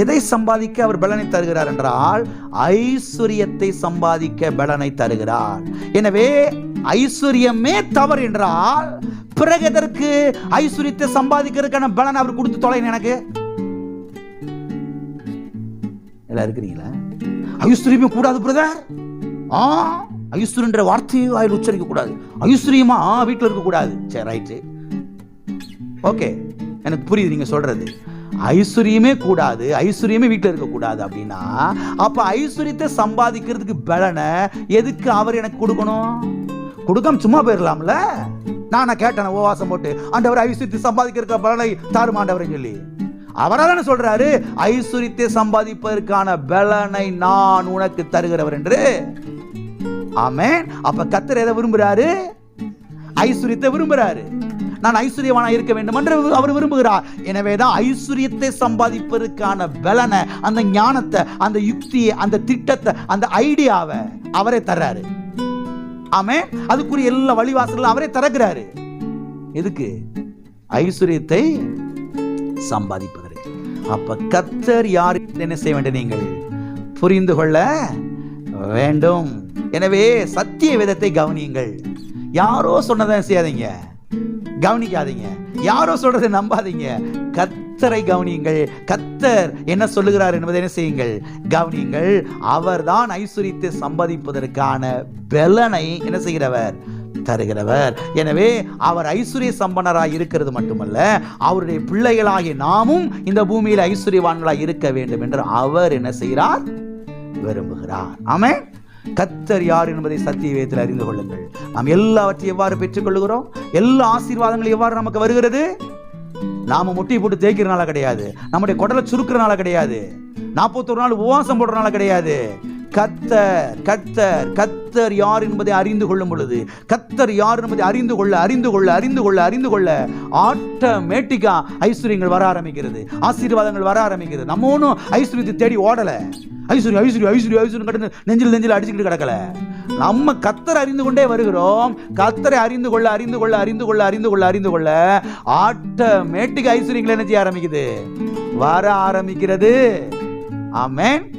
எதை சம்பாதிக்க அவர் பலனை தருகிறார் என்றால் ஐஸ்வர்யத்தை சம்பாதிக்க பலனை தருகிறார். எனவே ஐஸ்வர்யமே தவறு என்றால் பிறகு எதற்கு ஐஸ்வர்யத்தை சம்பாதிக்கிறதுக்கான பலன் அவர் கொடுத்து தொலை எனக்கு? எல்லாம் இருக்கிறீங்களா? ஐஸ்வர்யமே கூடாது பிரதர் ஆ ஐஸ்வர்யன்ற வார்த்தையை வாயில் உச்சரிக்க கூடாது. ஐஸ்வர்யமா? வீட்டில் இருக்கக்கூடாது சரி ரைட்டு ஓகே எனக்கு புரியுது நீங்க சொல்றது. ஐஸ்வர்யமே கூடாது ஐஸ்வர்யமே வீட்டில் இருக்கக்கூடாது அப்படின்னா அப்ப ஐஸ்வர்யத்தை சம்பாதிக்கிறதுக்கு பலனை எதுக்கு அவர் எனக்கு கொடுக்கணும்? கொடுக்காம சும்மா போயிடலாம்ல நான் நான் கேட்டேன் உபவாசம் போட்டு ஆண்டவர் ஐஸ்வர்யத்தை சம்பாதிக்கிறதுக்கு பலனை தாருமாண்டவரை சொல்லி? அவரா தானே சொல்றாரு ஐஸ்வர்யத்தை சம்பாதிப்பதற்கான பலனை நான் உனக்கு தருகிறவர் என்று. ஆமென். அப்ப கத்தர் எதை விரும்புறாரு? ஐஸ்வர்யத்தை விரும்புறாரு. நான் ஐஸ்வர்யவானாக இருக்க வேண்டும் என்று அவர் விரும்புகிறார். எனவே தான் ஐஸ்வர்யத்தை சம்பாதிப்பதற்கான பலனை அந்த ஞானத்தை அந்த யுக்தியை அந்த திட்டத்தை அந்த ஐடியாவை அவரே தர்றாரு. ஆமே அதுக்குரிய எல்லா வழிவாசலும் அவரே திறக்கிறாரு. எதுக்கு? ஐஸ்வர்யத்தை சம்பாதிப்பதற்கு. அப்ப கத்தர் யார் என்ன செய்ய வேண்டும் நீங்கள்? புரிந்து கொள்ள வேண்டும். எனவே சத்திய விதத்தை கவனியுங்கள். யாரோ சொன்னதை செய்யாதீங்க. கவனிக்காதீங்க. யாரோ சொல்றதை நம்பாதீங்க. கத்தரை கவனியுங்கள். கத்தர் என்ன சொல்லுகிறார் என்பதை என்ன செய்யுங்கள். கவனியுங்கள். அவர்தான் ஐஸ்வர்யத்தை சம்பாதிப்பதற்கான பலனை என்ன செய்கிறவர்? தருகிறவர். எனவே அவர் ஐஸ்வர்ய சம்பனராய் இருக்கிறது மட்டுமல்ல அவருடைய பிள்ளைகளாகிய நாமும் இந்த பூமியில் ஐஸ்வர்யவான்களாய் இருக்க வேண்டும் என்று அவர் என்ன செய்கிறார்? விரும்புகிறார். ஆமென். கத்தர் யார் என்பதை சத்திய வேதத்தில் அறிந்து கொள்ளுங்கள். நாம் எல்லாவற்றையும் எவ்வாறு பெற்றுக்கொள்கிறோம் எல்லா ஆசீர்வாதங்களும் எவ்வாறு நமக்கு வருகிறது? நாம முட்டி போட்டு தேய்க்கிறனால கிடையாது. நம்முடைய குடலை சுருக்கிறனால கிடையாது. நாற்பத்தொரு நாள் உபவாசம் போடுறனால கிடையாது. கத்தர் கத்தர் கத்தர் யார் என்பதை அறிந்து கொள்ளும் பொழுது கத்தர் யார் என்பதை அறிந்து கொள்ள அறிந்து கொள்ள அறிந்து கொள்ள அறிந்து கொள்ள ஆட்டோமேட்டிக்கா ஐஸ்வர்யங்கள் வர ஆரம்பிக்கிறது. ஆசீர்வாதங்கள் வர ஆரம்பிக்கிறது. நம்ம ஒன்றும் ஐஸ்வர்யத்தை தேடி ஓடல. ஐஸ்வர்யம் ஐஸ்வர்யம் ஐஸ்வர்யம் ஐஸ்வர்யம் கடந்து நெஞ்சில் நெஞ்சில் அடிச்சுக்கிட்டு கிடக்கல. நம்ம கத்தர் அறிந்து கொண்டே வருகிறோம். கத்தரை அறிந்து கொள்ள அறிந்து கொள்ள அறிந்து கொள்ள அறிந்து கொள்ள அறிந்து கொள்ள ஆட்டோமேட்டிக் ஐஸ்வர்யங்கள் என்ன செய்ய ஆரம்பிக்குது? வர ஆரம்பிக்கிறது. ஆமேன்.